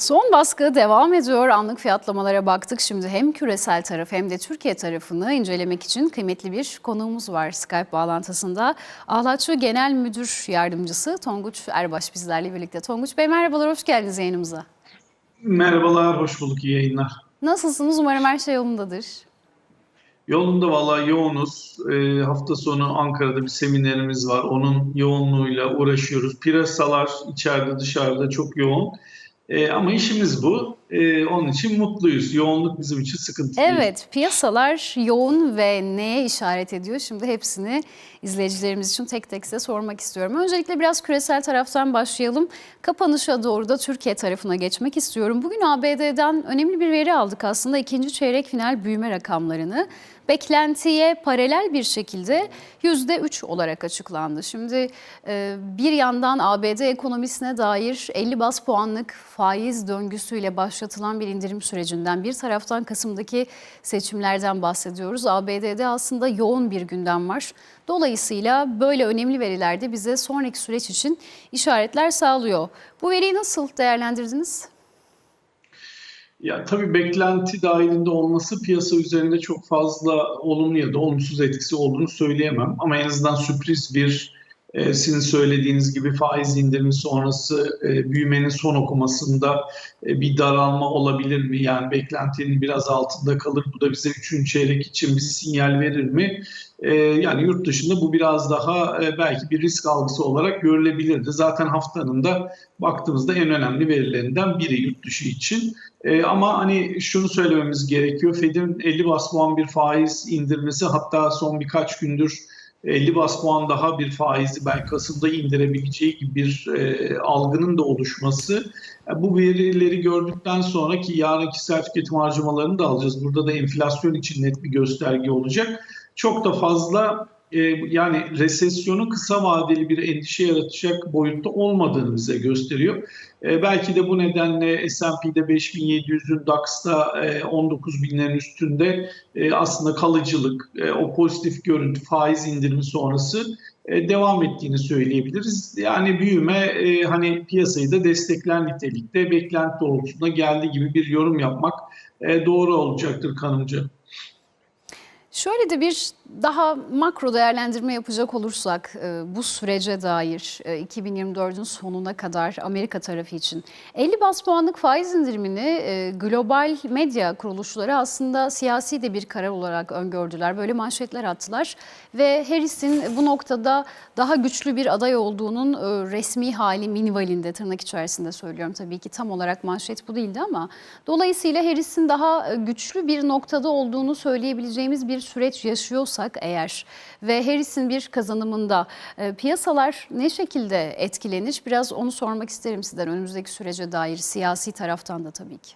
Son baskı devam ediyor. Anlık fiyatlamalara baktık. Şimdi hem küresel taraf hem de Türkiye tarafını incelemek için kıymetli bir konuğumuz var Skype bağlantısında. Ahlatçı Genel Müdür Yardımcısı Tonguç Erbaş bizlerle birlikte. Tonguç Bey merhabalar, hoş geldiniz yayınımıza. Merhabalar, hoş bulduk, iyi yayınlar. Nasılsınız? Umarım her şey yolundadır. Yolunda vallahi yoğunuz. Ee, hafta sonu Ankara'da bir seminerimiz var. Onun yoğunluğuyla uğraşıyoruz. Piyasalar içeride dışarıda çok yoğun. Ee, ama işimiz bu. Ee, onun için mutluyuz. Yoğunluk bizim için sıkıntı değil. Evet, piyasalar yoğun ve neye işaret ediyor? Şimdi hepsini izleyicilerimiz için tek tek size sormak istiyorum. Öncelikle biraz küresel taraftan başlayalım. Kapanışa doğru da Türkiye tarafına geçmek istiyorum. Bugün ABD'den önemli bir veri aldık aslında. ikinci çeyrek final büyüme rakamlarını. Beklentiye paralel bir şekilde %3 olarak açıklandı. Şimdi e, bir yandan ABD ekonomisine dair 50 bas puanlık faiz döngüsüyle başlatılan bir indirim sürecinden bir taraftan Kasım'daki seçimlerden bahsediyoruz. ABD'de aslında yoğun bir gündem var. Dolayısıyla böyle önemli veriler de bize sonraki süreç için işaretler sağlıyor. Bu veriyi nasıl değerlendirdiniz? Ya tabii beklenti dahilinde olması piyasa üzerinde çok fazla olumlu ya da olumsuz etkisi olduğunu söyleyemem. Ama en azından sürpriz bir e, sizin söylediğiniz gibi faiz indirimi sonrası e, büyümenin son okumasında e, bir daralma olabilir mi? Yani beklentinin biraz altında kalır. Bu da bize üçüncü çeyrek için bir sinyal verir mi? E, yani yurt dışında bu biraz daha e, belki bir risk algısı olarak görülebilirdi. Zaten haftanın da baktığımızda en önemli verilerinden biri yurt dışı için. E, ama hani şunu söylememiz gerekiyor. Fed'in 50 bas puan bir faiz indirmesi hatta son birkaç gündür 50 bas puan daha bir faizi belki Kasım'da indirebileceği gibi bir e, algının da oluşması. E, bu verileri gördükten sonra ki yarınki sert tüketim harcamalarını da alacağız. Burada da enflasyon için net bir gösterge olacak. Çok da fazla yani resesyonun kısa vadeli bir endişe yaratacak boyutta olmadığını bize gösteriyor. E, belki de bu nedenle S&P'de 5700'ün DAX'ta e, 19.000'lerin üstünde e, aslında kalıcılık, e, o pozitif görüntü, faiz indirimi sonrası e, devam ettiğini söyleyebiliriz. Yani büyüme e, hani piyasayı da destekler nitelikte, beklenti doğrultusunda geldiği gibi bir yorum yapmak e, doğru olacaktır kanımca. Şöyle de bir daha makro değerlendirme yapacak olursak e, bu sürece dair e, 2024'ün sonuna kadar Amerika tarafı için 50 bas puanlık faiz indirimini e, global medya kuruluşları aslında siyasi de bir karar olarak öngördüler. Böyle manşetler attılar ve Harris'in bu noktada daha güçlü bir aday olduğunun e, resmi hali minvalinde tırnak içerisinde söylüyorum tabii ki tam olarak manşet bu değildi ama dolayısıyla Harris'in daha e, güçlü bir noktada olduğunu söyleyebileceğimiz bir süreç yaşıyorsak eğer ve Harris'in bir kazanımında e, piyasalar ne şekilde etkilenir? Biraz onu sormak isterim sizden önümüzdeki sürece dair siyasi taraftan da tabii ki.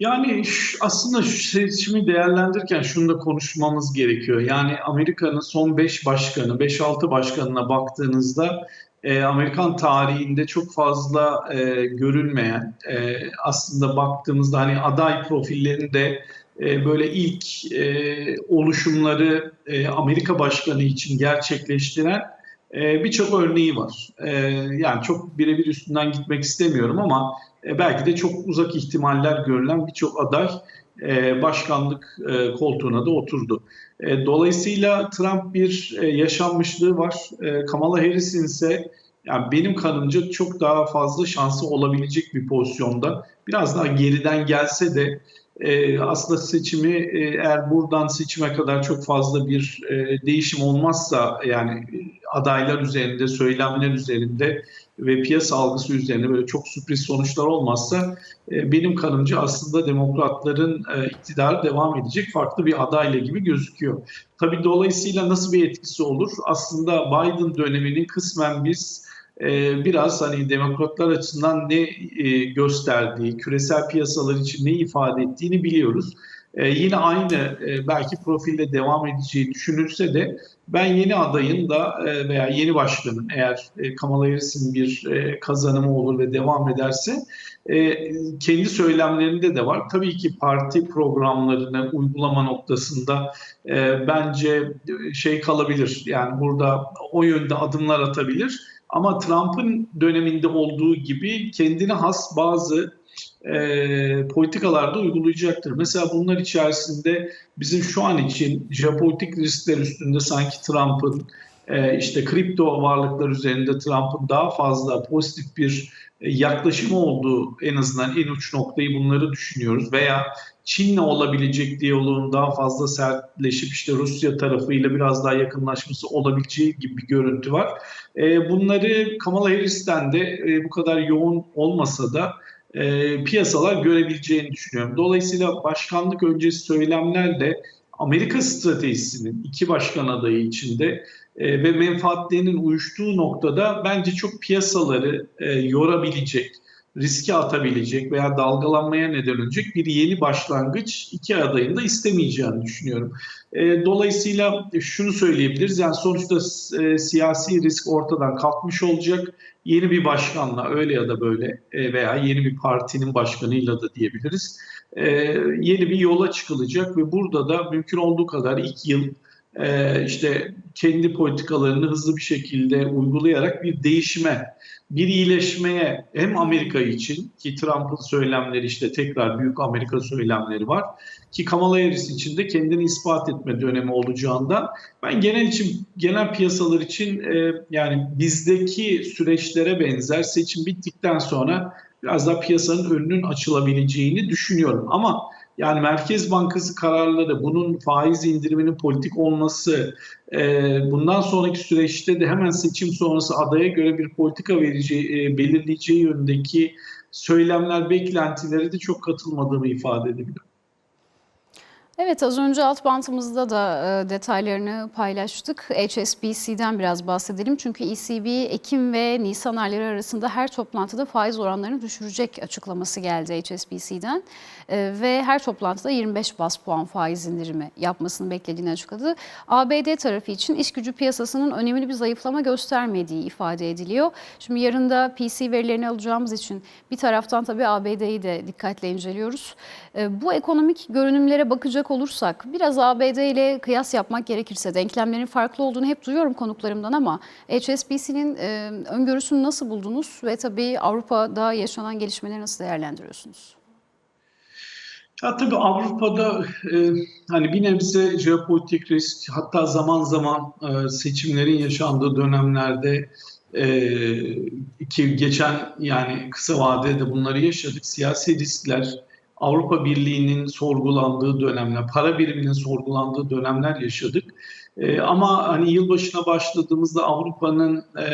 Yani aslında seçimi değerlendirirken şunu da konuşmamız gerekiyor. Yani Amerika'nın son 5 başkanı, 5-6 başkanına baktığınızda e, Amerikan tarihinde çok fazla e, görülmeyen, e, aslında baktığımızda hani aday profillerinde e, böyle ilk e, oluşumları e, Amerika başkanı için gerçekleştiren e, birçok örneği var. E, yani çok birebir üstünden gitmek istemiyorum ama e, belki de çok uzak ihtimaller görülen birçok aday e, başkanlık e, koltuğuna da oturdu. E, dolayısıyla Trump bir e, yaşanmışlığı var. E, Kamala Harris'in ise yani benim kanımca çok daha fazla şansı olabilecek bir pozisyonda. Biraz daha geriden gelse de e, aslında seçimi e, eğer buradan seçime kadar çok fazla bir e, değişim olmazsa yani e, adaylar üzerinde, söylemler üzerinde ve piyasa algısı üzerine böyle çok sürpriz sonuçlar olmazsa benim kanımca aslında demokratların e, iktidarı devam edecek farklı bir adayla gibi gözüküyor. Tabii dolayısıyla nasıl bir etkisi olur? Aslında Biden döneminin kısmen biz e, biraz hani demokratlar açısından ne e, gösterdiği, küresel piyasalar için ne ifade ettiğini biliyoruz. E, yine aynı e, belki profilde devam edeceği düşünülse de ben yeni adayın da e, veya yeni başkanın eğer e, Kamala Harris'in bir e, kazanımı olur ve devam ederse e, kendi söylemlerinde de var. Tabii ki parti programlarını uygulama noktasında e, bence şey kalabilir. Yani burada o yönde adımlar atabilir. Ama Trump'ın döneminde olduğu gibi kendine has bazı e, politikalarda uygulayacaktır. Mesela bunlar içerisinde bizim şu an için jeopolitik riskler üstünde sanki Trump'ın e, işte kripto varlıklar üzerinde Trump'ın daha fazla pozitif bir e, yaklaşımı olduğu en azından en uç noktayı bunları düşünüyoruz. Veya Çin'le olabilecek diyaloğun daha fazla sertleşip işte Rusya tarafıyla biraz daha yakınlaşması olabileceği gibi bir görüntü var. E, bunları Kamala Harris'ten de e, bu kadar yoğun olmasa da e, piyasalar görebileceğini düşünüyorum. Dolayısıyla başkanlık öncesi söylemlerle Amerika stratejisinin iki başkan adayı içinde e, ve menfaatlerinin uyuştuğu noktada bence çok piyasaları e, yorabilecek, riske atabilecek veya dalgalanmaya neden olacak bir yeni başlangıç iki adayın da istemeyeceğini düşünüyorum. E, dolayısıyla şunu söyleyebiliriz. Yani sonuçta e, siyasi risk ortadan kalkmış olacak. Yeni bir başkanla öyle ya da böyle e, veya yeni bir partinin başkanıyla da diyebiliriz. E, yeni bir yola çıkılacak ve burada da mümkün olduğu kadar ilk yıl e, işte kendi politikalarını hızlı bir şekilde uygulayarak bir değişime, bir iyileşmeye hem Amerika için ki Trump'ın söylemleri işte tekrar büyük Amerika söylemleri var ki Kamala Harris için de kendini ispat etme dönemi olacağından ben genel için genel piyasalar için e, yani bizdeki süreçlere benzer seçim bittikten sonra biraz daha piyasanın önünün açılabileceğini düşünüyorum. Ama yani Merkez Bankası kararları, bunun faiz indiriminin politik olması, e, bundan sonraki süreçte de hemen seçim sonrası adaya göre bir politika vereceği, e, belirleyeceği yönündeki söylemler, beklentileri de çok katılmadığımı ifade edebilirim. Evet az önce alt bantımızda da e, detaylarını paylaştık. HSBC'den biraz bahsedelim. Çünkü ECB Ekim ve Nisan ayları arasında her toplantıda faiz oranlarını düşürecek açıklaması geldi HSBC'den. E, ve her toplantıda 25 bas puan faiz indirimi yapmasını beklediğini açıkladı. ABD tarafı için iş gücü piyasasının önemli bir zayıflama göstermediği ifade ediliyor. Şimdi yarın da PC verilerini alacağımız için bir taraftan tabii ABD'yi de dikkatle inceliyoruz. E, bu ekonomik görünümlere bakacak olursak biraz ABD ile kıyas yapmak gerekirse denklemlerin farklı olduğunu hep duyuyorum konuklarımdan ama HSBC'nin e, öngörüsünü nasıl buldunuz ve tabii Avrupa'da yaşanan gelişmeleri nasıl değerlendiriyorsunuz? Ya tabii Avrupa'da e, hani bir nebze jeopolitik risk hatta zaman zaman e, seçimlerin yaşandığı dönemlerde e, ki geçen yani kısa vadede bunları yaşadık. Siyasi riskler, Avrupa Birliği'nin sorgulandığı dönemler, para biriminin sorgulandığı dönemler yaşadık. E, ama hani yılbaşına başladığımızda Avrupa'nın e,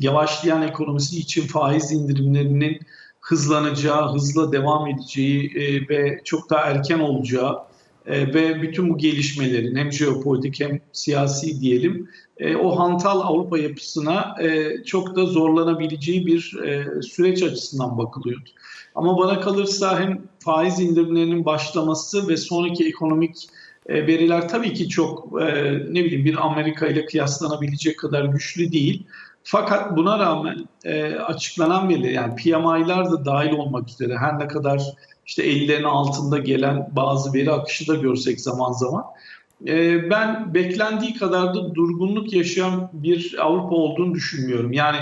yavaşlayan ekonomisi için faiz indirimlerinin hızlanacağı, hızla devam edeceği e, ve çok daha erken olacağı e, ve bütün bu gelişmelerin hem jeopolitik hem siyasi diyelim e, o hantal Avrupa yapısına e, çok da zorlanabileceği bir e, süreç açısından bakılıyordu. Ama bana kalırsa hem faiz indirimlerinin başlaması ve sonraki ekonomik e, veriler tabii ki çok e, ne bileyim bir Amerika ile kıyaslanabilecek kadar güçlü değil. Fakat buna rağmen e, açıklanan veriler yani PMI'lar da dahil olmak üzere her ne kadar işte 50'lerin altında gelen bazı veri akışı da görsek zaman zaman ben beklendiği kadar da durgunluk yaşayan bir Avrupa olduğunu düşünmüyorum. Yani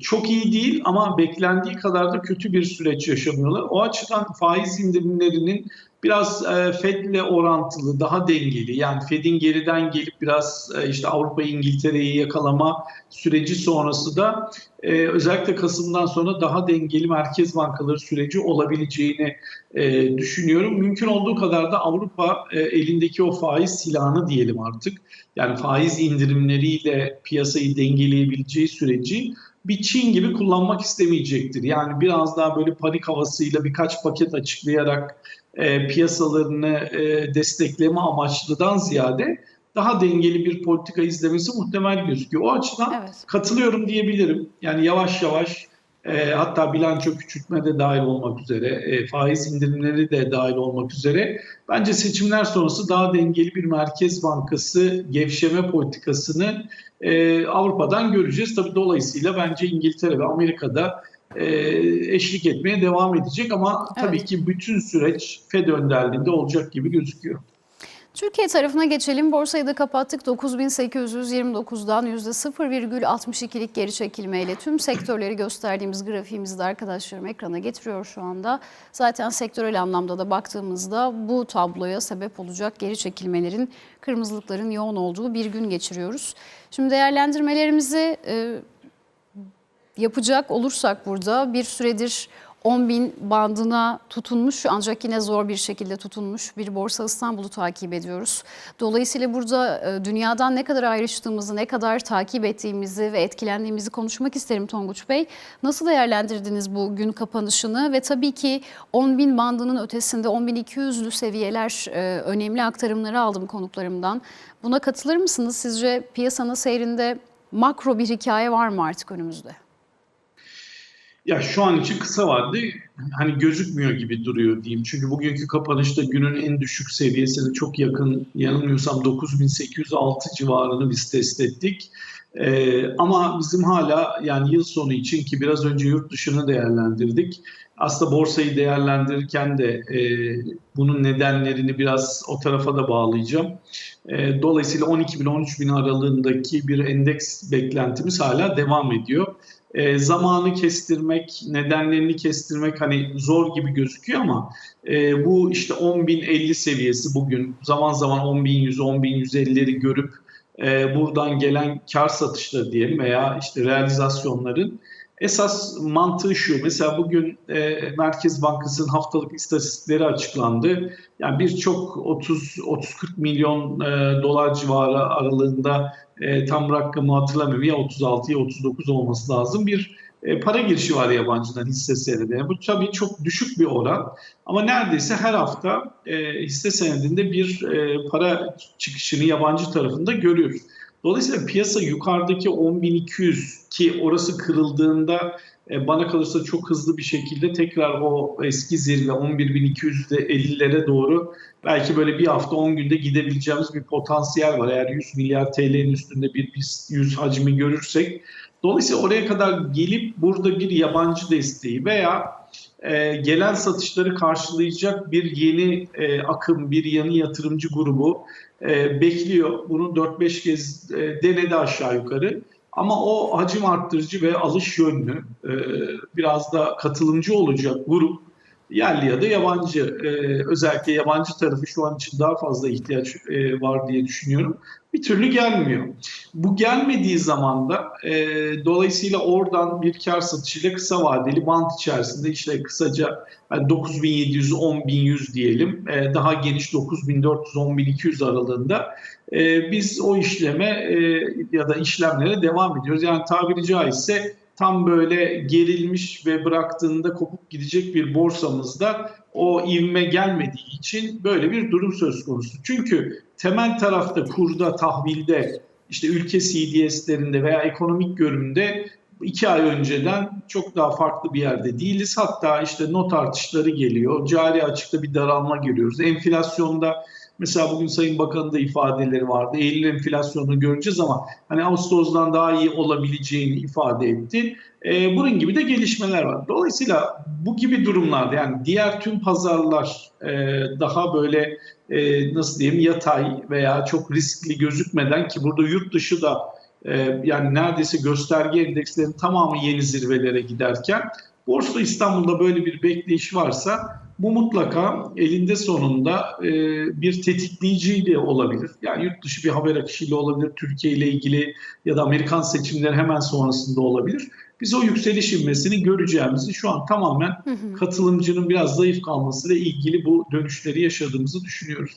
çok iyi değil ama beklendiği kadar da kötü bir süreç yaşamıyorlar. O açıdan faiz indirimlerinin biraz e, Fed'le orantılı, daha dengeli. Yani Fed'in geriden gelip biraz e, işte Avrupa İngiltere'yi yakalama süreci sonrası da e, özellikle Kasım'dan sonra daha dengeli merkez bankaları süreci olabileceğini e, düşünüyorum. Mümkün olduğu kadar da Avrupa e, elindeki o faiz silahını diyelim artık. Yani faiz indirimleriyle piyasayı dengeleyebileceği süreci bir Çin gibi kullanmak istemeyecektir. Yani biraz daha böyle panik havasıyla birkaç paket açıklayarak e, piyasalarını e, destekleme amaçlıdan ziyade daha dengeli bir politika izlemesi muhtemel gözüküyor. O açıdan Evet. katılıyorum diyebilirim. Yani yavaş yavaş E, hatta bilanço küçültme de dahil olmak üzere, e, faiz indirimleri de dahil olmak üzere. Bence seçimler sonrası daha dengeli bir Merkez Bankası gevşeme politikasını e, Avrupa'dan göreceğiz. Tabii dolayısıyla bence İngiltere ve Amerika'da e, eşlik etmeye devam edecek ama tabii Evet. ki bütün süreç Fed önderliğinde olacak gibi gözüküyor. Türkiye tarafına geçelim. Borsayı da kapattık. 9829'dan %0,62'lik geri çekilmeyle tüm sektörleri gösterdiğimiz grafiğimizi de arkadaşlarım ekrana getiriyor şu anda. Zaten sektörel anlamda da baktığımızda bu tabloya sebep olacak geri çekilmelerin, kırmızılıkların yoğun olduğu bir gün geçiriyoruz. Şimdi değerlendirmelerimizi e, yapacak olursak burada bir süredir 10 bin bandına tutunmuş ancak yine zor bir şekilde tutunmuş bir Borsa İstanbul'u takip ediyoruz. Dolayısıyla burada e, dünyadan ne kadar ayrıştığımızı, ne kadar takip ettiğimizi ve etkilendiğimizi konuşmak isterim Tonguç Bey. Nasıl değerlendirdiniz bu gün kapanışını ve tabii ki 10 bin bandının ötesinde 10.200'lü seviyeler e, önemli aktarımları aldım konuklarımdan. Buna katılır mısınız? Sizce piyasanın seyrinde makro bir hikaye var mı artık önümüzde? Ya şu an için kısa vadede hani gözükmüyor gibi duruyor diyeyim. Çünkü bugünkü kapanışta günün en düşük seviyesine çok yakın yanılmıyorsam 9806 civarını biz test ettik. Ee, ama bizim hala yani yıl sonu için ki biraz önce yurt dışını değerlendirdik. Aslında borsayı değerlendirirken de e, bunun nedenlerini biraz o tarafa da bağlayacağım. E, dolayısıyla 12 bin 13 bin aralığındaki bir endeks beklentimiz hala devam ediyor. E, zamanı kestirmek, nedenlerini kestirmek hani zor gibi gözüküyor ama e, bu işte 10.050 seviyesi bugün zaman zaman 10.100, 10.150'leri görüp e, buradan gelen kar satışları diyelim veya işte realizasyonların esas mantığı şu. Mesela bugün e, Merkez Bankası'nın haftalık istatistikleri açıklandı. Yani birçok 30-30-40 milyon e, dolar civarı aralığında e, tam rakamı hatırlamıyorum ya 36 ya 39 olması lazım bir e, para girişi var yabancıdan hisse senedine. Bu tabii çok düşük bir oran ama neredeyse her hafta e, hisse senedinde bir e, para çıkışını yabancı tarafında görüyoruz. Dolayısıyla piyasa yukarıdaki 10.200 ki orası kırıldığında e, bana kalırsa çok hızlı bir şekilde tekrar o eski zirve 11.250'lere doğru belki böyle bir hafta 10 günde gidebileceğimiz bir potansiyel var. Eğer 100 milyar TL'nin üstünde bir BIST 100 hacmi görürsek. Dolayısıyla oraya kadar gelip burada bir yabancı desteği veya e, gelen satışları karşılayacak bir yeni e, akım, bir yeni yatırımcı grubu e, bekliyor. Bunu 4-5 kez e, denedi aşağı yukarı. Ama o hacim arttırıcı ve alış yönlü e, biraz da katılımcı olacak grup yerli ya da yabancı e, özellikle yabancı tarafı şu an için daha fazla ihtiyaç e, var diye düşünüyorum. Bir türlü gelmiyor. Bu gelmediği zaman da e, dolayısıyla oradan bir kar satışıyla kısa vadeli bant içerisinde işte kısaca yani 9700 10100 diyelim e, daha geniş 9400 10200 aralığında e, biz o işleme e, ya da işlemlere devam ediyoruz. Yani tabiri caizse tam böyle gerilmiş ve bıraktığında kopup gidecek bir borsamızda o ivme gelmediği için böyle bir durum söz konusu. Çünkü temel tarafta kurda, tahvilde, işte ülke CDS'lerinde veya ekonomik görünümde iki ay önceden çok daha farklı bir yerde değiliz. Hatta işte not artışları geliyor. Cari açıkta bir daralma görüyoruz. Enflasyonda Mesela bugün Sayın Bakan'ın da ifadeleri vardı. Eylül enflasyonunu göreceğiz ama hani Ağustos'dan daha iyi olabileceğini ifade etti. Ee, bunun gibi de gelişmeler var. Dolayısıyla bu gibi durumlarda yani diğer tüm pazarlar e, daha böyle e, nasıl diyeyim yatay veya çok riskli gözükmeden ki burada yurt dışı da e, yani neredeyse gösterge endekslerin tamamı yeni zirvelere giderken Borsa İstanbul'da böyle bir bekleyiş varsa bu mutlaka elinde sonunda e, bir tetikleyici de olabilir. Yani yurt dışı bir haber akışıyla olabilir, Türkiye ile ilgili ya da Amerikan seçimleri hemen sonrasında olabilir. Biz o yükseliş ivmesini göreceğimizi şu an tamamen katılımcının biraz zayıf kalmasıyla ilgili bu dönüşleri yaşadığımızı düşünüyoruz.